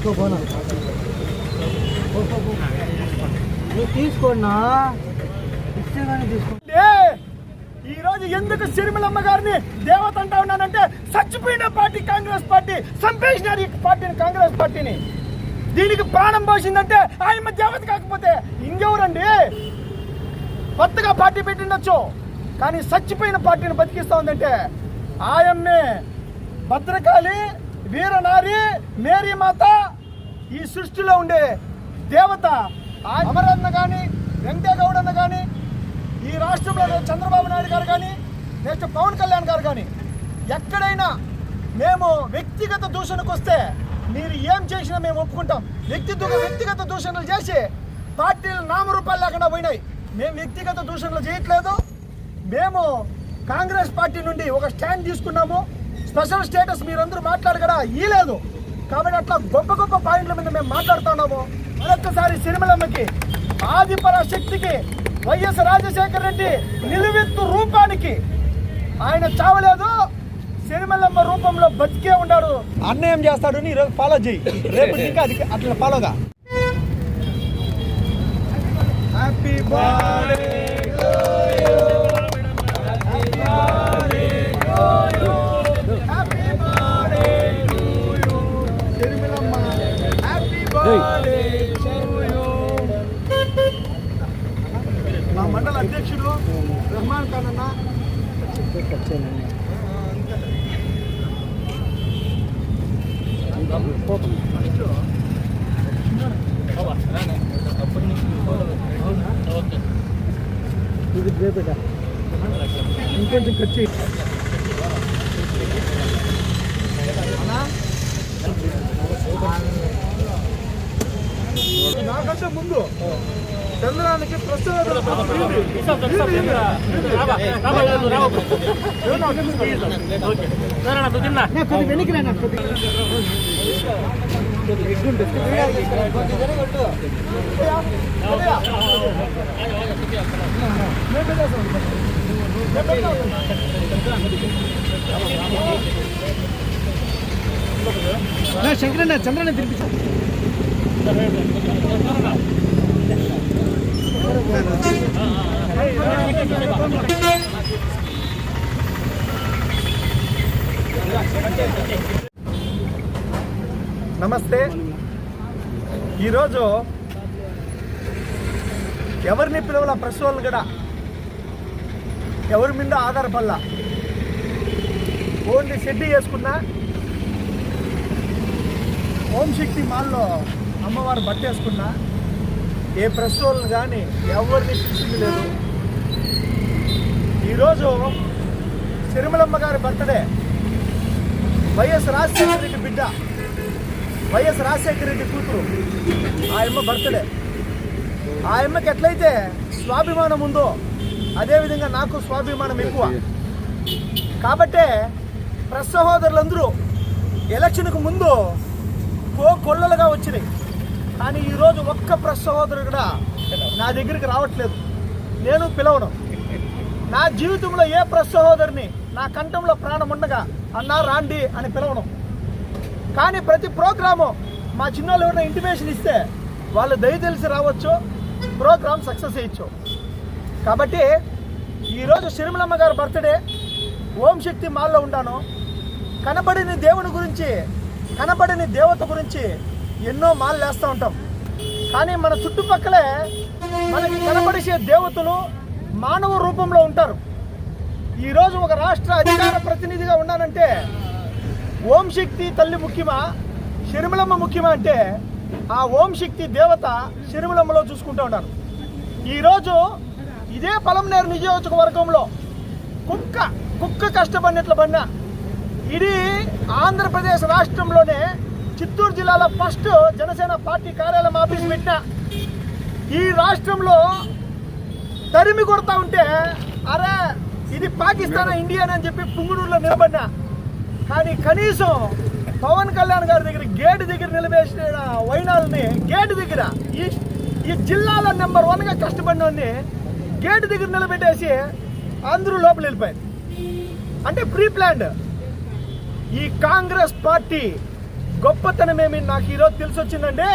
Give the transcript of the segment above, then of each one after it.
తీసుకోపోనా నువ్వు తీసుకోనా? ఇస్తే కానీ ఎందుకు సిరిమలమ్మ గారిని దేవత అంటా ఉన్నానంటే చచ్చిపోయిన పార్టీ కాంగ్రెస్ పార్టీ చంపేసినారు ఈ పార్టీని కాంగ్రెస్ పార్టీని. దీనికి ప్రాణం పోసిందంటే ఆయన దేవత కాకపోతే ఇంకెవరండి? కొత్తగా పార్టీ పెట్టిండొచ్చు. కానీ చచ్చిపోయిన పార్టీని బతికిస్తా ఉందంటే ఆయమ్మే భద్రకాళి వీరనారి మేరీ మాత ఈ సృష్టిలో ఉండే దేవత అమరన్న కానీ వెంకటేగౌడన్న కానీ ఈ రాష్ట్రంలో చంద్రబాబు నాయుడు గారు కానీ నెక్స్ట్ పవన్ కళ్యాణ్ గారు కానీ ఎక్కడైనా మేము వ్యక్తిగత దూషణకు వస్తే మీరు ఏం చేసినా మేము ఒప్పుకుంటాం. వ్యక్తి వ్యక్తిగత దూషణలు చేసి పార్టీలు నామరూపాలు లేకుండా పోయినాయి. మేము వ్యక్తిగత దూషణలు చేయట్లేదు. మేము కాంగ్రెస్ పార్టీ నుండి ఒక స్టాండ్ తీసుకున్నాము. స్పెషల్ స్టేటస్ మీరందరూ మాట్లాడగడా ఈ లేదు. కాబట్టి అట్లా గొప్ప గొప్ప పాయింట్ల మీద మేము మాట్లాడుతున్నాము మరొక్కసారి సిరిమలమ్మకి ఆదిపర శక్తికి వైఎస్ రాజశేఖర రెడ్డి నిలువెత్తు రూపానికి ఆయన చావలేదు. సినిమలమ్మ రూపంలో బతికే ఉన్నాడు. అన్యాయం చేస్తాడు ఈరోజు ఫాలో చేయి. రేపు ఇంకా అది అట్లా ఫాలోగా హ్యాపీ బర్త్డే మా మండల అధ్యక్షుడు రహమాన్ ఖాన్ అన్న ఇది రేపేట ఇంకొంచెం ఖర్చు అన్నా? నాకంటే ముందు చంద్రానికి ప్రస్తుతం కొద్ది వెనక్కి రా నాకు కొద్ది ఎగ్గుంటే శంకరన్న చంద్రన్న తినిపించాను నమస్తే. ఈరోజు ఎవరిని పిలవాల ప్రెస్ వాళ్ళు కూడా? ఎవరి మీద ఆధారపడాల? ఓన్లీ షెడ్డి వేసుకున్నా? ఓం శక్తి మాల్లో అమ్మవారు బట్టేసుకున్నా ఏ ప్రెస్ కానీ ఎవరిని పిలిచింది లేదు ఈరోజు సిరిమలమ్మ గారి బర్త్డే. వైఎస్ రాజశేఖర రెడ్డి బిడ్డ వైఎస్ రాజశేఖర రెడ్డి కూతురు ఆ అమ్మ బర్త్డే. ఆ అమ్మకి ఎట్లయితే స్వాభిమానం ఉందో అదేవిధంగా నాకు స్వాభిమానం ఎక్కువ. కాబట్టే ప్రసహోదరులందరూ ఎలక్షన్కు ముందు కో కొల్లలుగా వచ్చినాయి. కానీ ఈరోజు ఒక్క ప్రెస్ సహోదరు కూడా నా దగ్గరికి రావట్లేదు. నేను పిలవను. నా జీవితంలో ఏ ప్రెస్ సహోదరిని నా కంఠంలో ప్రాణం ఉండగా అన్నా రాండి అని పిలవను. కానీ ప్రతి ప్రోగ్రాము మా చిన్నోళ్ళు ఎవరైనా ఇంటిమేషన్ ఇస్తే వాళ్ళు దయ తెలిసి రావచ్చు ప్రోగ్రామ్ సక్సెస్ అయ్యచ్చు కాబట్టి ఈరోజు సిరిమలమ్మ గారి బర్త్డే ఓం శక్తి మాల్లో ఉంటాను కనబడిన దేవుని గురించి కనబడిన దేవత గురించి ఎన్నో మాలలు వేస్తూ ఉంటాం. కానీ మన చుట్టుపక్కలే మనకి కనబడిసే దేవతలు మానవ రూపంలో ఉంటారు. ఈరోజు ఒక రాష్ట్ర అధికార ప్రతినిధిగా ఉన్నానంటే ఓం శక్తి తల్లి ముఖ్యమా షర్మిలమ్మ ముఖ్యమా అంటే ఆ ఓం శక్తి దేవత షర్మిలమ్మలో చూసుకుంటూ ఉంటారు ఈరోజు ఇదే పలంనేరు నియోజకవర్గంలో కుక్క కుక్క కష్టపడినట్ల పడినా ఇది ఆంధ్రప్రదేశ్ రాష్ట్రంలోనే చిత్తూరు జిల్లాలో ఫస్ట్ జనసేన పార్టీ కార్యాలయం ఆఫీస్ పెట్టిన ఈ రాష్ట్రంలో తరిమి కొడతా ఉంటే అరే ఇది పాకిస్తాన్ ఇండియన్ అని చెప్పి పుంగుడూరులో నిలబడినా. కానీ కనీసం పవన్ కళ్యాణ్ గారి దగ్గర గేటు దగ్గర నిలబేసిన వైనాల్ని గేటు దగ్గర ఈ ఈ జిల్లాలో నెంబర్ వన్గా కష్టపడినోడిని గేటు దగ్గర నిలబెట్టేసి అందరూ లోపల వెళ్ళిపోయారు. అంటే ప్రీ ప్లాన్డ్ ఈ కాంగ్రెస్ పార్టీ గొప్పతనం ఏమి నాకు ఈరోజు తెలిసి వచ్చిందండి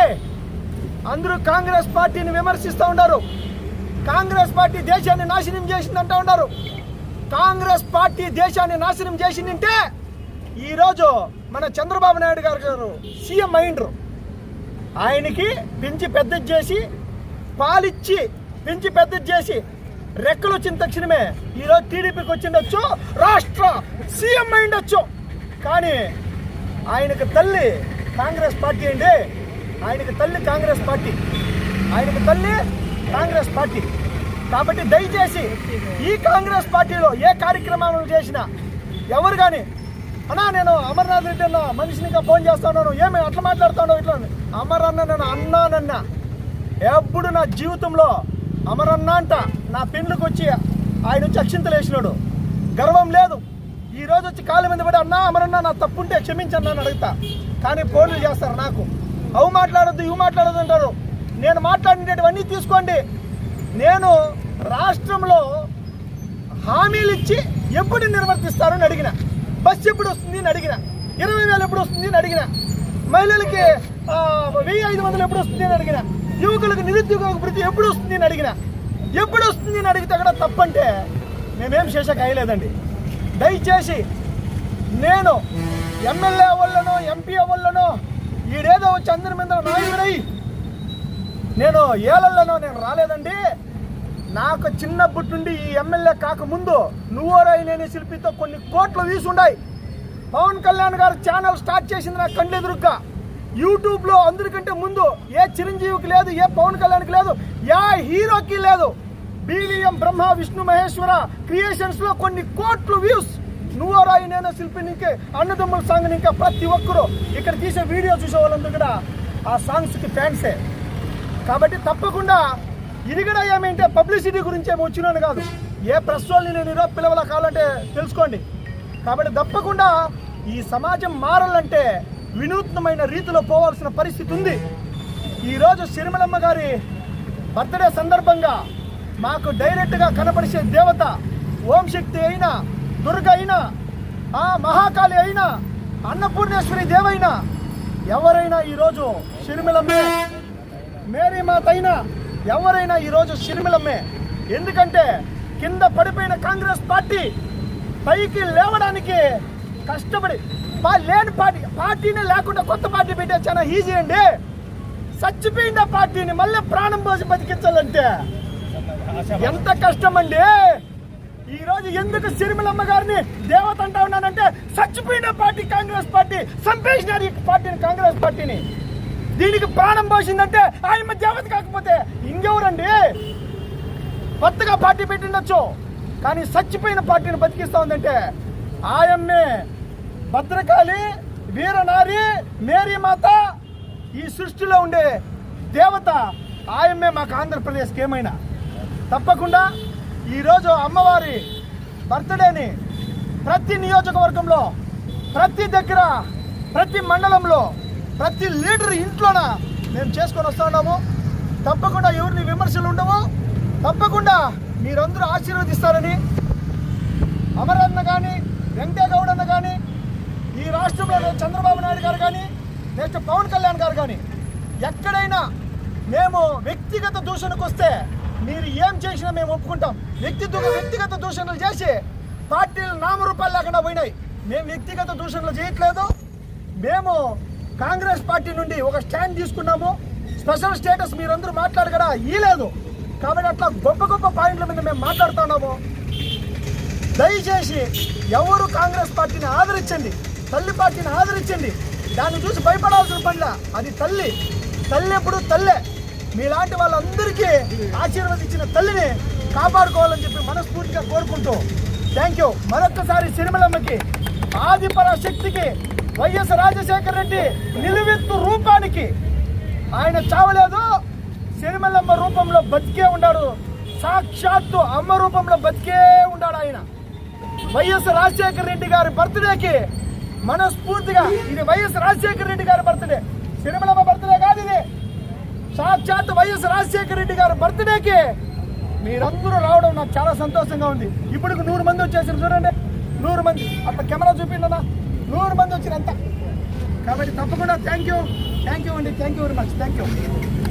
అందరూ కాంగ్రెస్ పార్టీని విమర్శిస్తూ ఉన్నారు కాంగ్రెస్ పార్టీ దేశాన్ని నాశనం చేసిందంటూ ఉన్నారు కాంగ్రెస్ పార్టీ దేశాన్ని నాశనం చేసిందంటే ఈరోజు మన చంద్రబాబు నాయుడు గారు గారు సీఎం అయిండ్రు. ఆయనకి పెంచి పెద్ద చేసి పాలిచ్చి పెంచి పెద్ద చేసి రెక్కలు వచ్చిన తక్షణమే ఈరోజు టీడీపీకి వచ్చిండొచ్చు రాష్ట్ర సీఎం అయిండొచ్చు. కానీ ఆయనకు తల్లి కాంగ్రెస్ పార్టీ అండి. ఆయనకు తల్లి కాంగ్రెస్ పార్టీ. ఆయనకు తల్లి కాంగ్రెస్ పార్టీ. కాబట్టి దయచేసి ఈ కాంగ్రెస్ పార్టీలో ఏ కార్యక్రమాలు చేసినా ఎవరు కానీ అన్నా నేను అమర్నాథ్ రెడ్డి అన్న మనిషిని ఇంకా ఫోన్ చేస్తున్నాను ఏమి అట్లా మాట్లాడుతాను ఇట్లా? అని. అమర్ అన్న నేను అన్నానన్న ఎప్పుడు నా జీవితంలో అమరన్న అంట. నా పెళ్ళికి వచ్చి ఆయన వచ్చి అక్షింతలు వేసినాడు. గర్వం లేదు. ఈ రోజు వచ్చి కాళ్ళ మీద పడి అన్నా అమరన్నా నా తప్పుంటే క్షమించన్నా అని అడుగుతా. కానీ ఫోన్లు చేస్తారు నాకు. అవు మాట్లాడద్దు ఇవి మాట్లాడద్దు అంటారు. నేను మాట్లాడినటువన్నీ తీసుకోండి. నేను రాష్ట్రంలో హామీలు ఇచ్చి ఎప్పుడు నిర్వర్తిస్తారు అని అడిగిన. బస్సు ఎప్పుడు వస్తుంది అని అడిగిన. ఇరవై వేలు ఎప్పుడు వస్తుంది అని అడిగిన. మహిళలకి వెయ్యి ఐదు వందలు ఎప్పుడు వస్తుంది అని అడిగిన. యువకులకు నిరుద్యోగ వృత్తి ఎప్పుడు వస్తుంది అని అడిగిన. ఎప్పుడు వస్తుంది అని అడిగితే కూడా తప్పంటే మేమేం శేషకు అయ్యలేదండి దయచేసి నేను ఎమ్మెల్యే అవ్వలను ఎంపీ అవ్వలను ఈడేదో వచ్చి అందరి మీద నాయకుడై నేను ఏలల్లోనో నేను రాలేదండి. నాకు చిన్నప్పటి నుండి ఈ ఎమ్మెల్యే కాకముందు నువ్వోరాయి నేను శిల్పితో కొన్ని కోట్లు వీసుండాయి. పవన్ కళ్యాణ్ గారు ఛానల్ స్టార్ట్ చేసింది నాకు కండ్లు ఎదురుగ్గా. యూట్యూబ్లో అందరికంటే ముందు ఏ చిరంజీవికి లేదు ఏ పవన్ కళ్యాణ్కి లేదు ఏ హీరోకి లేదు. B V M Brahma Vishnu Maheshwara క్రియేషన్స్లో కొన్ని కోట్లు వ్యూస్. నువ్వోరాయి నేను శిల్పినికి అన్నదమ్ముల సాంగ్ ఇంకా ప్రతి ఒక్కరూ ఇక్కడ తీసే వీడియో చూసే వాళ్ళందరూ కూడా ఆ సాంగ్స్కి ఫ్యాన్సే. కాబట్టి తప్పకుండా ఇది కూడా ఏమంటే పబ్లిసిటీ గురించి ఏమి వచ్చినాను కాదు. ఏ ప్రెస్ వాళ్ళని నేను ఈరోజు పిలవల కావాలంటే తెలుసుకోండి. కాబట్టి తప్పకుండా ఈ సమాజం మారాలంటే వినూత్నమైన రీతిలో పోవాల్సిన పరిస్థితి ఉంది. ఈరోజు సిరిమలమ్మ గారి బర్త్డే సందర్భంగా మాకు డైరెక్ట్గా కనపరిచే దేవత ఓం శక్తి అయినా దుర్గ అయినా ఆ మహాకాళి అయినా అన్నపూర్ణేశ్వరి దేవైనా ఎవరైనా ఈరోజు షిరిమిలమ్మే మేరీ మాత అయినా ఎవరైనా ఈరోజు షిరిమిలమ్మే. ఎందుకంటే కింద పడిపోయిన కాంగ్రెస్ పార్టీ పైకి లేవడానికి కష్టపడి లేని పార్టీ పార్టీనే లేకుండా కొత్త పార్టీ పెట్టే చాలా ఈజీ అండి. చచ్చిపోయిన పార్టీని మళ్ళీ ప్రాణం పోసి బతికించాలంటే ఎంత కష్టం అండి ఈ రోజు ఎందుకు సిరిమలమ్మ గారిని దేవత అంటా ఉన్నానంటే చచ్చిపోయిన పార్టీ కాంగ్రెస్ పార్టీ చంపేసినారు ఈ పార్టీని కాంగ్రెస్ పార్టీని. దీనికి ప్రాణం పోసిందంటే ఆయన దేవత కాకపోతే ఇంకెవరండి? కొత్తగా పార్టీ పెట్టిండొచ్చు. కానీ చచ్చిపోయిన పార్టీని బతికిస్తా ఉందంటే ఆయమ్మే భద్రకాళి వీరనారి మేరీ మాత ఈ సృష్టిలో ఉండే దేవత ఆయమ్మే మాకు ఆంధ్రప్రదేశ్కి ఏమైనా? తప్పకుండా ఈరోజు అమ్మవారి బర్త్డేని ప్రతి నియోజకవర్గంలో ప్రతి దగ్గర ప్రతి మండలంలో ప్రతి లీడర్ ఇంట్లోన మేము చేసుకొని వస్తూ ఉన్నాము. తప్పకుండా ఎవరిని విమర్శలు ఉండవు. తప్పకుండా మీరందరూ ఆశీర్వదిస్తారని అమరన్న కానీ వెంకటేగౌడ్ అన్న కానీ ఈ రాష్ట్రంలో చంద్రబాబు నాయుడు గారు కానీ నెక్స్ట్ పవన్ కళ్యాణ్ గారు కానీ ఎక్కడైనా మేము వ్యక్తిగత దూషణకు వస్తే మీరు ఏం చేసినా మేము ఒప్పుకుంటాం. వ్యక్తి వ్యక్తిగత దూషణలు చేసి పార్టీలు నామరూపాలు లేకుండా పోయినాయి. మేము వ్యక్తిగత దూషణలు చేయట్లేదు. మేము కాంగ్రెస్ పార్టీ నుండి ఒక స్టాండ్ తీసుకున్నాము. స్పెషల్ స్టేటస్ మీరందరూ మాట్లాడగడా ఈలేదు కాబట్టి అట్లా గొప్ప గొప్ప పాయింట్ల మీద మేము మాట్లాడుతున్నాము దయచేసి ఎవరు కాంగ్రెస్ పార్టీని ఆదరించండి. తల్లి పార్టీని ఆదరించండి. దాన్ని చూసి భయపడాల్సిన పనిలా. అది తల్లి. తల్లి ఎప్పుడు తల్లే. మీలాంటి వాళ్ళందరికీ ఆశీర్వదించిన తల్లిని కాపాడుకోవాలని చెప్పి మనస్ఫూర్తిగా కోరుకుంటూ థ్యాంక్ యూ మరొక్కసారి సిరిమలమ్మకి ఆదిపర శక్తికి వైఎస్ రాజశేఖర రెడ్డి నిలువెత్తు రూపానికి ఆయన చావలేదు. సిరిమల్లమ్మ రూపంలో బతికే ఉన్నాడు. సాక్షాత్తు అమ్మ రూపంలో బతికే ఉన్నాడు ఆయన. వైఎస్ రాజశేఖర రెడ్డి గారి బర్త్డేకి మనస్ఫూర్తిగా ఇది వైఎస్ రాజశేఖర రెడ్డి గారి బర్త్డే సిరిమలమ్మ బర్త్డే సాక్షాత్ వైఎస్ రాజశేఖర రెడ్డి గారు బర్త్డేకి మీరందరూ రావడం నాకు చాలా సంతోషంగా ఉంది. ఇప్పటికి నూరు మంది వచ్చేసారు చూడండి. నూరు మంది. అట్లా కెమెరా చూపిండనా నూరు మంది వచ్చినంత కాబట్టి తప్పకుండా థ్యాంక్ యూ థ్యాంక్ యూ అండి. Thank you very much thank you